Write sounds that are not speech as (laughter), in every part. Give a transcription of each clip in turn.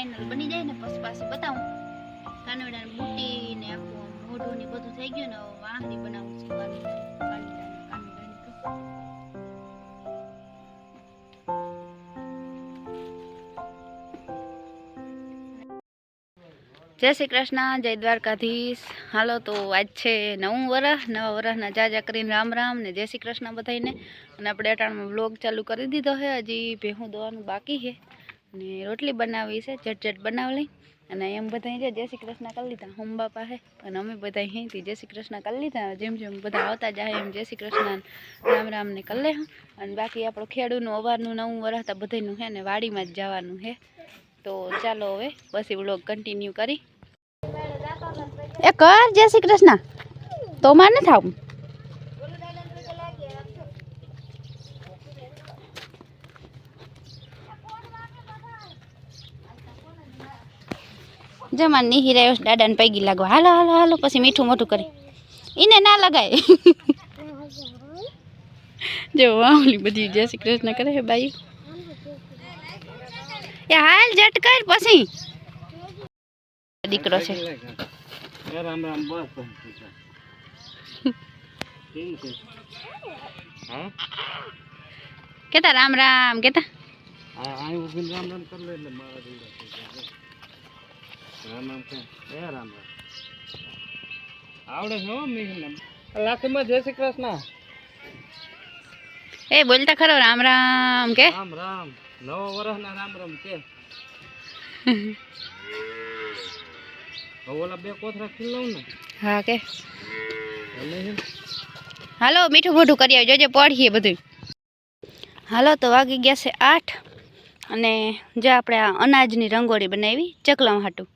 Final બની જાય ને, પછી પાછી બતાવું. કાનુડા બુટી ને આખું મોઢું ને બધું થઈ ગયું ને, હવે બનાવું છું જય શ્રી કૃષ્ણ, જય દ્વારકાધીશ. હાલો તો આજ છે નવું વરસ, નવા વરસના જાજા કરીને રામ રામ ને જય શ્રી કૃષ્ણ બધાઈને અને આપણે અટાણમાં બ્લોગ ચાલુ કરી દીધો છે, હજી ભેહું દોવાનું બાકી છે. અને રોટલી બનાવી છે ચટ બનાવી અને એમ બધા છે જય શ્રી કૃષ્ણ કરી લીધા હોમ બાપા હે. અને અમે બધા અહીંથી જય શ્રી કૃષ્ણ કરી લીધા, જેમ જેમ બધા આવતા જાય એમ જય શ્રી કૃષ્ણ, રામ રામને કરી લે અને બાકી આપણું ખેડૂનું અવારનું, નવું વરસ હતા બધાનું હે ને વાડીમાં જ જવાનું હે. તો ચાલો હવે પછી બ્લોગ કન્ટિન્યુ કરી. એ કર જય શ્રી કૃષ્ણ. તો માર ન થાવ. જમા નિહી રહ્યો દાદાને પૈગી લાગો હાલો હાલો હાલો પછી મીઠું મોટું કરી. એને ના લગાય. (laughs) જો વાવલી બધી જય શ્રી કૃષ્ણ કરે હે બાઈ. એ હાલ જટ કર પછી. દીકરો છે. રામ રામ બસ. ઠીક છે? હા? કેતા રામ રામ કેતા? આ અહીં ઊભીને રામ રામ કર લે એટલે મારા જાય રામ રામ કે એ રામ રામ. આવડે છે હો મીને લાખીમાં જય શ્રી કૃષ્ણ. એ બોલતા ખરો રામ રામ કે. રામ રામ. નવા વર્ષના રામ રામ કે. ઓલા બે કોથરા ખીલ લઉં ને. હા કે. હાલો મીઠું મોઢું કરી આવજો જોજે પડીએ બધું હાલો તો વાગી ગયા છે આઠ. અને જે આપણે આ અનાજની રંગોળી બનાવી ચકલા હાટું.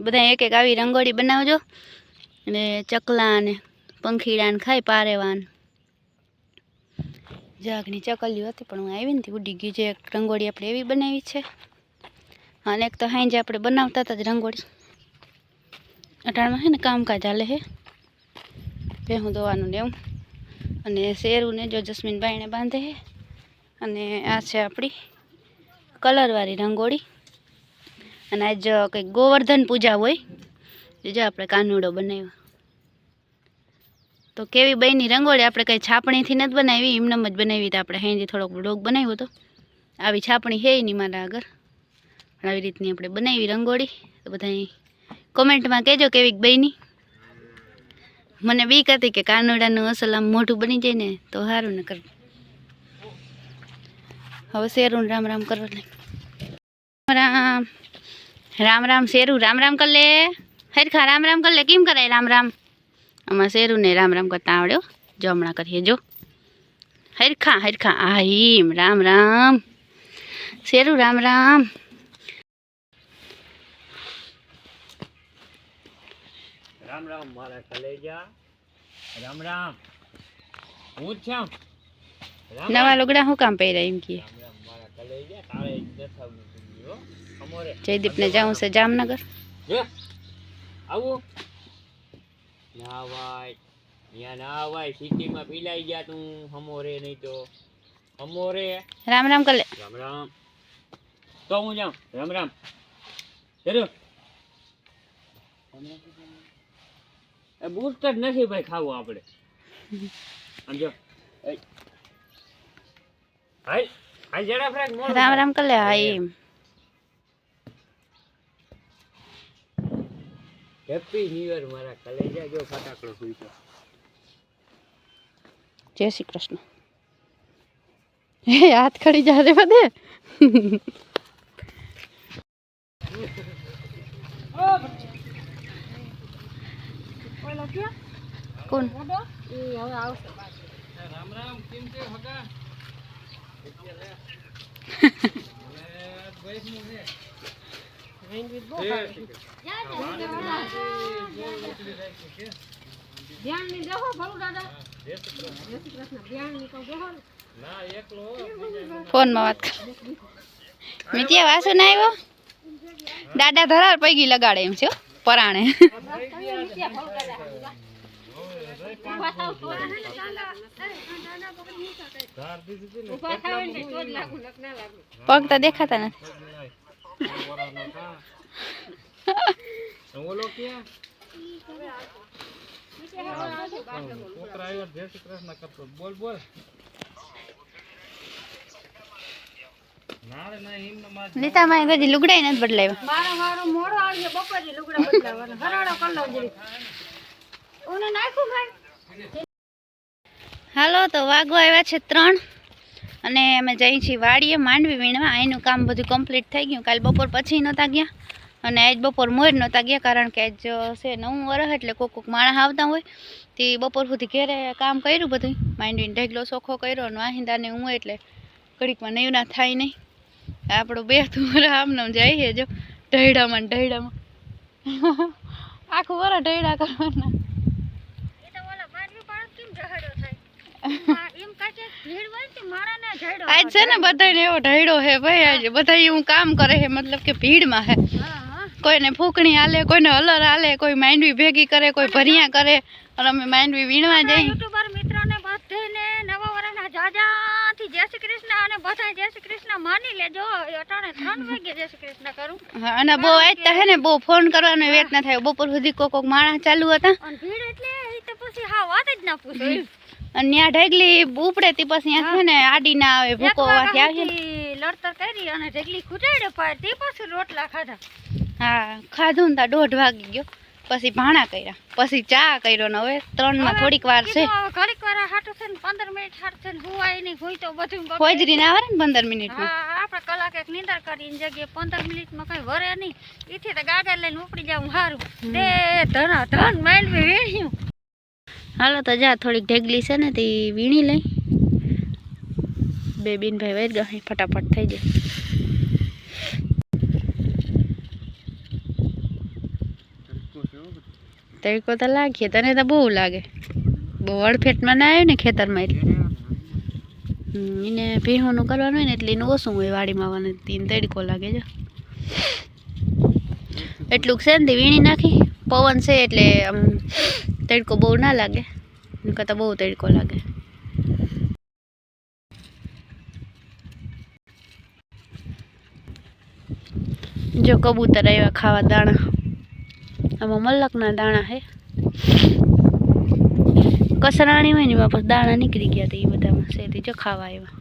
બધા એક એક આવી રંગોળી બનાવજો. અને ચકલા ને પંખીડા ને ખાઈ પારેવાન. જાગની ચકલીઓ હતી, પણ હું આવી નથી ઉડી ગઈ. જે રંગોળી આપણે એવી બનાવી છે. અને એક તો હાંજે આપણે બનાવતા હતા જ રંગોળી. અટાણમાં છે ને કામકાજ હાલે હે. ભેહું ધોવાનું ને એવું. અને શેરું ને જો જસ્મીન બાઈને બાંધે હે. અને આ છે આપણી કલરવાળી રંગોળી. અને આજ કંઈક ગોવર્ધન પૂજા હોય. એ જો આપણે કાનુડો બનાવ્યો. તો કેવી બહેની રંગોળી આપણે કંઈ છાપણીથી નથી બનાવી, એમનેમ જ બનાવી તો આપણે. હેંજી થોડોક ડોગ બનાવ્યો હતો. આવી છાપણી હે નહીં મારા આગળ. આવી રીતની આપણે બનાવી રંગોળી. બધા કોમેન્ટમાં કહેજો કેવી બહેની. મને બીક હતી કે કાનુડાનું અસલ આમ મોઢું બની જાય ને, તો સારું ને કરવું. હવે શેરું રામ રામ કરવા લાગ રામ. રામ રામ શેરુ રામ રામ કર લે. હરખા રામ રામ કર લે. કેમ કરાય રામ રામ? આમાં શેરુને રામ રામ કરતા આવડ્યો જો હમણાં કરીએ જો. હરખા હરખા. આ હિમ રામ રામ. શેરુ રામ રામ. રામ રામ મારા કલેજા રામ રામ. હું જ છું. નવા લુગડા શું કામ પહેર્યા એમ કે? રામ રામ મારા કલેજા જ જયદીપને જાઉં છે જામનગર. આવું. ત્યાં સિટીમાં પીલાઈ ગયા તું હમોરે નહીં તો. હમોરે. રામ રામ કલે. રામ રામ. તો હું જાઉં? રામ રામ. જરૂર એ નથી ભાઈ ખાવું આપણે. સમજો હાય. હાય જરા રામ. રામ કર લે હા એમ હેપી ન્યુ યર મારા કલેજા, જો ફટાકડો ફૂટ્યો જય શ્રી કૃષ્ણ. હે હાથ ખડી જા રે બધે. કોણ? રામ રામ કેમ છે હગા ના માં ફોનમાં વાત કર મિત્યા વાસુ ના આવ્યો દાદા ધરાર પૈકી લગાડે એમ છે પરાણે પગ તો દેખાતા નથી ઓલો ક્યાં છોકરા આવ્યો જય શ્રી કૃષ્ણ કરતો બોલ બોલ નીતા માં લુગડાઈ નથી બદલાવ્યા. મારો મારો મોડો આવી બપોરે લુગડા બદલાવાનો. હરાડો કલ્લો જરી ઓને નાખ્યું ભાઈ. હાલો તો વાઘો આવ્યા છે ત્રણ. અને અમે જઈ છીએ વાડીએ, માંડવી વીણવા. અહીંનું કામ બધું કમ્પ્લીટ થઈ ગયું. કાલ બપોર પછી નહોતા ગયા. અને આજ બપોર મોર નહોતા ગયા, કારણ કે આજ છે નવું વરસ એટલે કોક કોક માણસ આવતા હોય. તે બપોર સુધી ઘેરે કામ કર્યું બધું. માંડવીને ઢગલો ચોખ્ખો કર્યો અને વાહિંદાને હું એટલે ઘડીકમાં નહીં ના થાય નહીં. આપણું બે તુર આમને આમ જઈએ જો ઢૈડામાં ઢૈડામાં (laughs) આખું વરા ઢૈડા કરવાના એ તો ઓલા બારવી પાડો કેમ ઝઘડો થાય આ એમ કાચે ભીડ હોય ને તે માણાને ઝઘડો આજ છે ને બધાને એવો ઢયડો હે ભાઈ આજે બધા એવું કામ કરે હે મતલબ કે ભીડમાં હે. કોઈને ફૂકણી હાલે કોઈને હલર હાલે કોઈ માંડવી ભેગી કરે કોઈ ભરિયા કરે અને અમે માંડવી વીણવા જઈએ. યુટ્યુબર મિત્રોને બધાને નવા વર્ષના જાજાથી જય શ્રી કૃષ્ણ અને બધા જય શ્રી કૃષ્ણ માની લેજો. અટાણે ત્રણ વાગે જય શ્રી કૃષ્ણ કરું. હા, અને બહુ આજતા હે ને બહુ ફોન કરવાનો વેત ના થાય. બપોર સુધી કોક કોક માણસ ચાલુ હતા. અને ભીડ એટલે એ તો પછી હા વાત જ ના પૂછો. અને ત્યાં ઢગલી ઉપડે તે પછી છે ને આડી ના આવે ભૂકો વાથી આવે. લડતર કરી અને ઢગલી ખૂટાડ્યો પાર તે પછી રોટલા ખાધા. હા ખાધું ને તા દોઢ વાગી ગયો. પછી ભાણા કર્યા. પછી ચા કર્યો ને હવે ત્રણમાં થોડીક વાર છે. ઘડીક વાર હાટું છે ને પંદર મિનિટ હાટું છે ને હુવાય નહીં હોય તો બધું. હોજરી ના આવે ને પંદર મિનિટ આપણે કલાક એક નીંદર કરીને જગ્યાએ પંદર મિનિટમાં કઈ વરે નહીં. એથી તો ગાગર લઈને ઉપડી જાવ સારું તે ધના ધન મેળવી વેણ્યું. હાલો, તો જા, થોડીક ઢેગલી છે ને તે વીણી લઈ. બે બીન ભાઈ વેર ગઈ ફટાફટ થઈ જાય. તડકો તો લાગે તને તો બહુ લાગે. બહુ અડફેટમાં ના આવ્યું ને ખેતરમાં એટલે. એને ભીહોનું કરવાનું હોય ને એટલે એનું ઓછું હોય વાડીમાં આવવાનું તેને તડકો લાગે છે એટલું છે ને તે વીણી નાખી. પવન છે એટલે આમ તડકો બહુ ના લાગે. નકર તો બહુ તડકો લાગે. જો કબૂતર આવ્યા ખાવા દાણા. આમાં મલકના દાણા હે. કસરાણી હોય ને વાપસ દાણા નીકળી ગયા હતા એ બધામાં. શેથી જો ખાવા આવ્યા.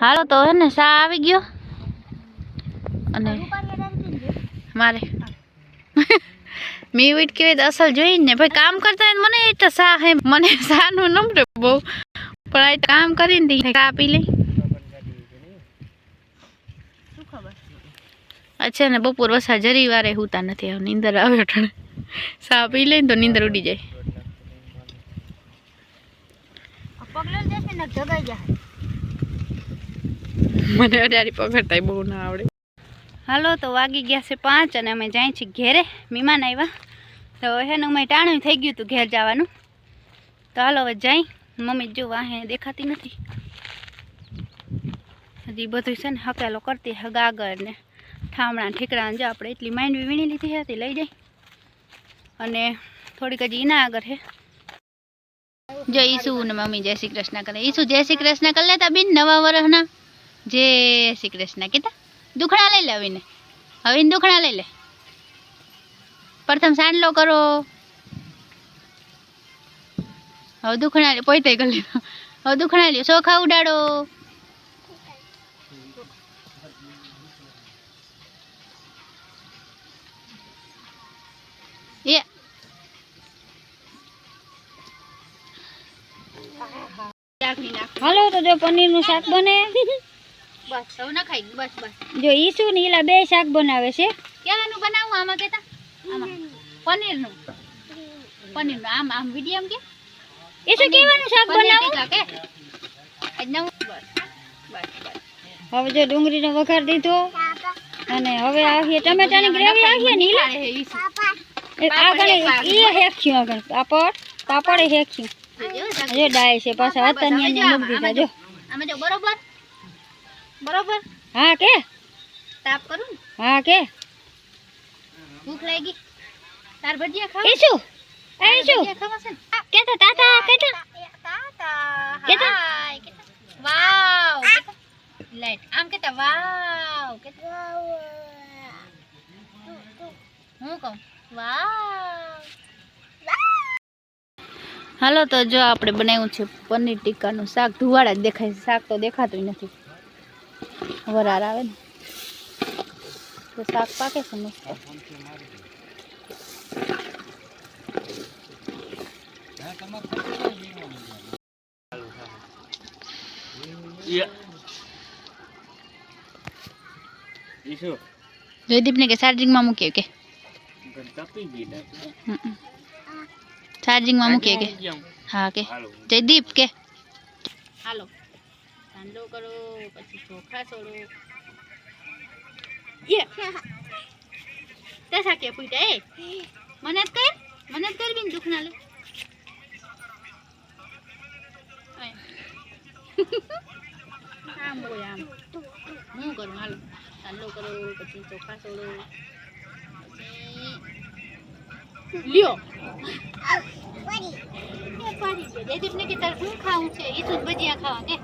હાલો તો હે ને સા આવી ગયો? અને મારે. (laughs) મેં વીટ કેવી અસલ જોઈને ને ભાઈ કામ કરતા હોય મને એટલે સા હે મને સાનું નમરે બહુ. પણ આ કામ કરીને દી કાપી લઈ. અચ્છા ને બપોર વસા જરી વારે હુતા નથી હવે નીંદર આવે અટાણે. સા પી લઈને તો નીંદર ઉડી જાય. મને અડારી પકડતા બહુ ના આવડે. હાલો, તો વાગી ગયા છે પાંચ અને અમે જાય છીએ ઘેરે, મહેમાન આવ્યા. તો એનું મેં ટાણું થઈ ગયું હતું ઘેર જવાનું. તો હાલો, હવે જાય. મમ્મી જો વાહે દેખાતી નથી. હજી બધું છે ને હકેલો કરતી હે ગાગર ને ઠામણા ઠીકડા જો આપણે એટલી માંડવી વીણી લીધી હતી લઈ જાય. અને થોડીક હજી એના આગળ હે. જય ઈસુ ને મમ્મી જય શ્રી કૃષ્ણ કરે. ઈસુ જય શ્રી કૃષ્ણ કરી લેતા બેન નવા વર્ષના જય શ્રી કૃષ્ણ કીધા. દુખણા લઈ લે આવીને હવે દુખડા લઈ લે. પ્રથમ સાંડલો કરો. હવે દુખણા લે પોતે કરી હવે દુખણા લ્યો ચોખા ઉડાડો. એ. હાલો, તો જો પનીરનું શાક બને. બસ હવે ના ખાઈ બસ બસ. જો ઈસુ ને ઈલા બે શાક બનાવે છે? ક્યાંનું બનાવું આમાં કેતા? આમાં. પનીરનું. પનીરનું. આમ આમ મીડિયમ કે? ઈસુ કેવાનું શાક બનાવું? કે? આજ નવું. બસ બસ બસ. હવે જો ડુંગળીનો વઘાર દીધો અને હવે આવીએ ટમેટાની ગ્રેવી આવીએ નીલા એ આગળ ઈ હેખ્યું આગળ. પાપડ પાપડ એ હેખ્યું જો ડાય છે પાછા હતા ની મૂકી દીધા. જો. આમાં જો બરોબર? બરોબર? હા કે? તાપ કરું હા કે? ભૂખ લાગી. તાર ભજીયા ખાવ? એ ખાવા કે તો તાતા કેતા તાતા કેતા? Hi wow light. આમ કે કેતા વાવ કેતા હું કહું? વાવ. હાલો તો જો આપણે બનાવ્યું છે પનીર ટીક્કાનું શાક. ધુવાડા જ દેખાય શાક તો દેખાતું નથી. વરાર આવે ને તો શાક પાકે છે મસ્ત ઈ શું જયદીપને કે ચાર્જિંગમાં મૂકીએ કે તપી ગઈ ને ચાર્જિંગમાં મૂકીએ કે હા કે હાલો જયદીપ કે હાલો ઠંડો કરો પછી ચોખા છોડો યે. તે સાકે પૂટા એ? મનત કર મનત કર બિન દુખ ના લે. આમ હોય આમ. હું કરું? હાલો. ઠંડો કરો પછી ચોખા છોડો લ્યો. એ પાડી દે કે તારે શું ખાવું છે? એ શું ભજીયા ખાવા કે.